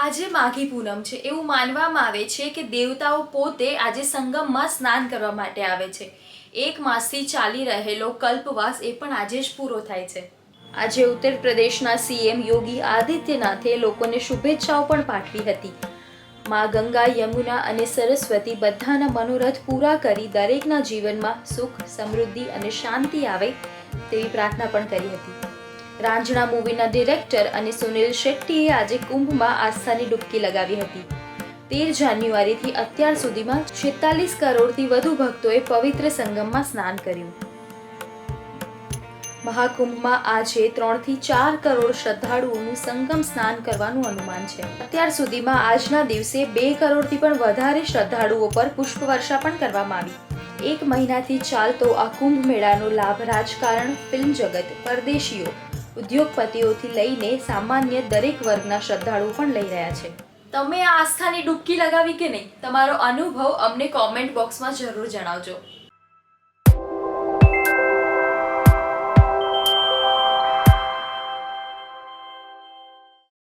આજે માઘી પૂનમ છે. એવું માનવામાં આવે છે કે દેવતાઓ પોતે આજે સંગમમાં સ્નાન કરવા માટે આવે છે. એક માસથી ચાલી રહેલો કલ્પવાસ એ પણ આજે જ પૂરો થાય છે. આજે ઉત્તર પ્રદેશના સીએમ યોગી આદિત્યનાથે લોકોને શુભેચ્છાઓ પણ પાઠવી હતી. મા ગંગા, યમુના અને સરસ્વતી બધાના મનોરથ પૂરા કરી દરેકના જીવનમાં સુખ, સમૃદ્ધિ અને શાંતિ આવે તેવી પ્રાર્થના પણ કરી હતી. રાંઝણા મૂવીના ડિરેક્ટર અને સુનિલ શેટ્ટીએ આજે કુંભમાં આસ્થાની ડૂબકી લગાવી હતી. તેર જાન્યુઆરીથી અત્યાર સુધીમાં છેતાલીસ કરોડથી વધુ ભક્તોએ પવિત્ર સંગમમાં સ્નાન કર્યું. મહાકુંભમાં આજે ત્રણથી ચાર કરોડ શ્રદ્ધાળુઓનું સંગમ સ્નાન કરવાનું અનુમાન છે. અત્યાર સુધીમાં આજના દિવસે બે કરોડથી પણ વધારે શ્રદ્ધાળુઓ પર પુષ્પવર્ષા પણ કરવામાં આવી. એક મહિનાથી ચાલતો આ કુંભ મેળાનો લાભ રાજકારણ ફિલ્મ જગત પરદેશીઓ ઉદ્યોગપતિઓથી લઈને સામાન્ય દરેક વર્ગના શ્રદ્ધાળુઓ પણ લઈ રહ્યા છે. તમે આ આસ્થાની ડૂબકી લગાવી કે નહીં? તમારો અનુભવ અમને કોમેન્ટ બોક્સમાં જરૂર જણાવજો.